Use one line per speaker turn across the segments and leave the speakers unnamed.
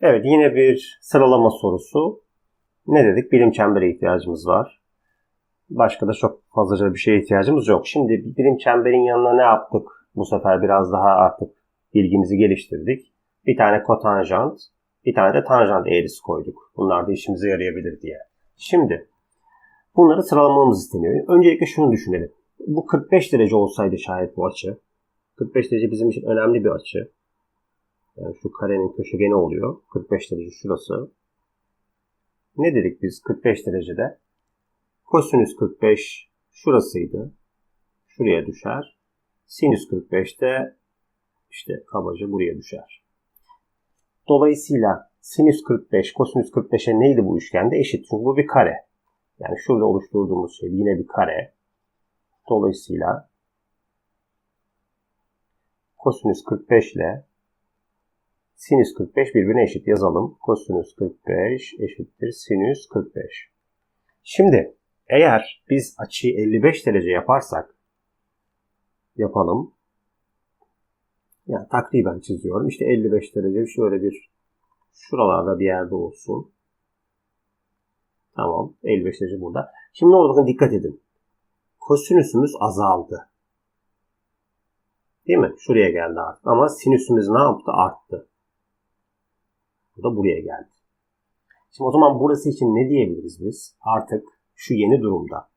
Evet yine bir sıralama sorusu. Ne dedik? Birim çembere ihtiyacımız var. Başka da çok fazlaca bir şeye ihtiyacımız yok. Şimdi birim çemberin yanına ne yaptık? Bu sefer biraz daha artık bilgimizi geliştirdik. Bir tane kotanjant, bir tane de tanjant eğrisi koyduk. Bunlar da işimize yarayabilir diye. Şimdi bunları sıralamamız isteniyor. Öncelikle şunu düşünelim. Bu 45 derece olsaydı şayet bu açı. 45 derece bizim için önemli bir açı. Yani şu karenin köşegeni oluyor. 45 derece şurası. Ne dedik biz 45 derecede? Kosinüs 45 şurasıydı. Şuraya düşer. Sinüs 45 de işte kabaca buraya düşer. Dolayısıyla sinüs 45, kosinüs 45'e neydi bu üçgende? Eşit. Çünkü bu bir kare. Yani şurada oluşturduğumuz şey yine bir kare. Dolayısıyla kosinüs 45 ile sinüs 45 birbirine eşit yazalım. Kosinüs 45 eşittir sinüs 45. Şimdi eğer biz açıyı 55 derece yaparsak yapalım. Yani takriben çiziyorum. İşte 55 derece şöyle bir şuralarda bir yerde olsun. Tamam. 55 derece burada. Şimdi ne dikkat edin. Kosinüsümüz azaldı. Değil mi? Şuraya geldi artık. Ama sinüsümüz ne yaptı? Arttı. Bu da buraya geldi. Şimdi o zaman burası için ne diyebiliriz biz? Artık şu yeni durumda.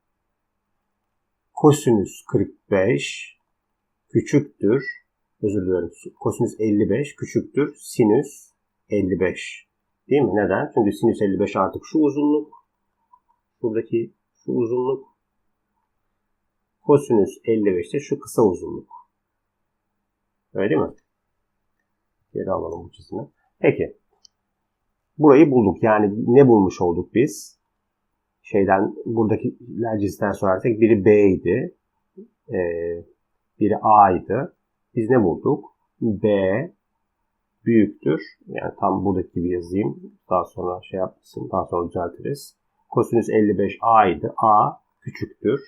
Kosinüs 45 küçüktür. Özür dilerim. Kosinüs 55 küçüktür. Sinüs 55. Değil mi? Neden? Çünkü sinüs 55 artık şu uzunluk. Buradaki şu uzunluk. Kosinüs 55 de şu kısa uzunluk. Öyle değil mi? Geri alalım bu çizimi. Peki. Burayı bulduk. Yani ne bulmuş olduk biz? Şeyden buradaki cinsinden sorarsak biri B idi. Ee, biri A idi. Biz ne bulduk? B büyüktür. Yani tam buradaki gibi yazayım. Daha sonra şey yapmışsın. Daha sonra düzeltiriz. Kosinüs 55 A idi. A küçüktür.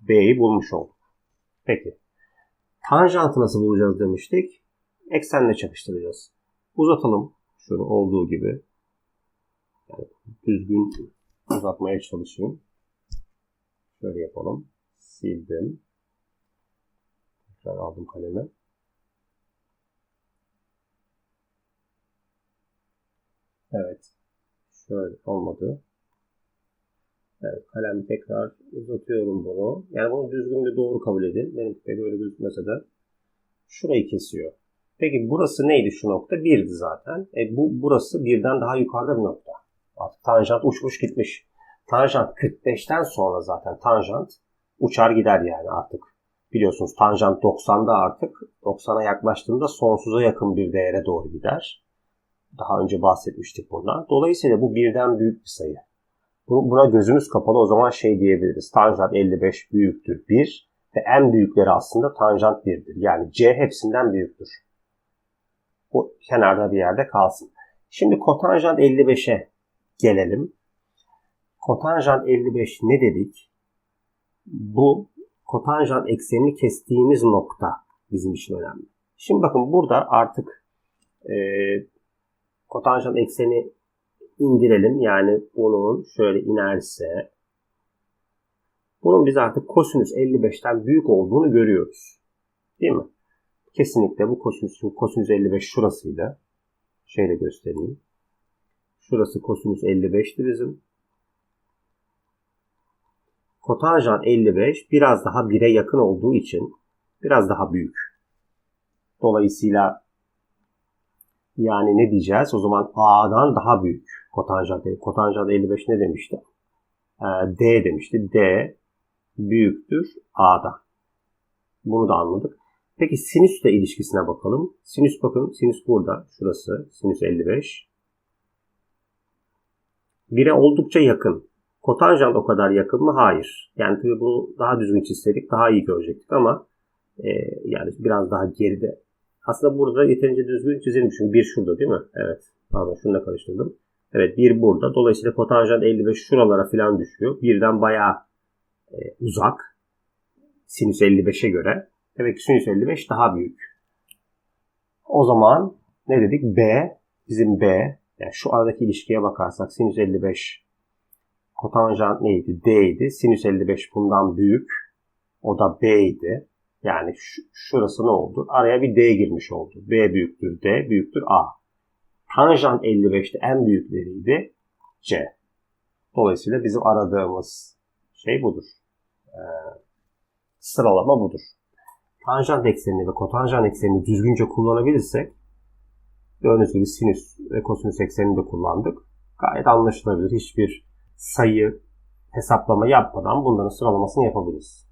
B'yi bulmuş olduk. Peki. Tanjantı nasıl bulacağız demiştik. Eksenle çakıştıracağız. Uzatalım. Şunu olduğu gibi. Düzgün uzatmaya çalışayım. Şöyle yapalım. Sildim. Tekrar aldım kalemi. Evet. Şöyle olmadı. Evet, kalemi tekrar uzatıyorum bunu. Yani bunu düzgün ve doğru kabul edin. Benim pek öyle gözükmese de. Şurayı kesiyor. Peki burası neydi şu nokta? Birdi zaten. E bu burası birden daha yukarıda bir nokta. Artık tanjant uçmuş gitmiş. Tanjant 45'ten sonra zaten tanjant uçar gider yani artık. Biliyorsunuz tanjant 90'da artık 90'a yaklaştığında sonsuza yakın bir değere doğru gider. Daha önce bahsetmiştik bundan. Dolayısıyla bu birden büyük bir sayı. Buna gözümüz kapalı o zaman şey diyebiliriz. Tanjant 55 büyüktür 1 ve en büyükleri aslında tanjant 1'dir. Yani C hepsinden büyüktür. Bu kenarda bir yerde kalsın. Şimdi kotanjant 55'e gelelim. Kotanjant 55 ne dedik? Bu kotanjant eksenini kestiğimiz nokta bizim için önemli. Şimdi bakın burada artık e, kotanjant ekseni indirelim. Yani bunun şöyle inerse bunun biz artık kosinüs 55'ten büyük olduğunu görüyoruz. Değil mi? Kesinlikle bu kosinüs, kosinüs 55 şurasıydı. Şöyle göstereyim. Şurası kosinüs 55'ti bizim. Kotanjant 55 biraz daha 1'e yakın olduğu için biraz daha büyük. Dolayısıyla yani ne diyeceğiz? O zaman A'dan daha büyük kotanjant. Kotanjant 55 ne demişti? Ee, D demişti. D büyüktür A'dan. Bunu da anladık. Peki sinüsle ilişkisine bakalım. Sinüs bakın. Sinüs burada. Şurası. Sinüs 55. 1'e oldukça yakın. Kotanjant o kadar yakın mı? Hayır. Yani tabii bunu daha düzgün çizseydik daha iyi görecektik ama e, yani biraz daha geride. Aslında burada yeterince düzgün çizilmiş. Bir şurada değil mi? Evet. Pardon şunu karıştırdım. Evet bir burada. Dolayısıyla kotanjant 55 şuralara falan düşüyor. Birden bayağı e, uzak. Sinüs 55'e göre. Demek ki sinüs 55 daha büyük. O zaman ne dedik? B, bizim B Yani şu aradaki ilişkiye bakarsak sinüs 55 kotanjant neydi? D idi. Sinüs 55 bundan büyük. O da B idi. Yani şu- şurası ne oldu? Araya bir D girmiş oldu. B büyüktür D büyüktür A. Tanjant 55'te en büyükleriydi. C. Dolayısıyla bizim aradığımız şey budur. Ee, sıralama budur. Tanjant eksenini ve kotanjant eksenini düzgünce kullanabilirsek gördüğünüz gibi sinüs ve kosinüs eksenini de kullandık. Gayet anlaşılabilir. Hiçbir sayı hesaplama yapmadan bunların sıralamasını yapabiliriz.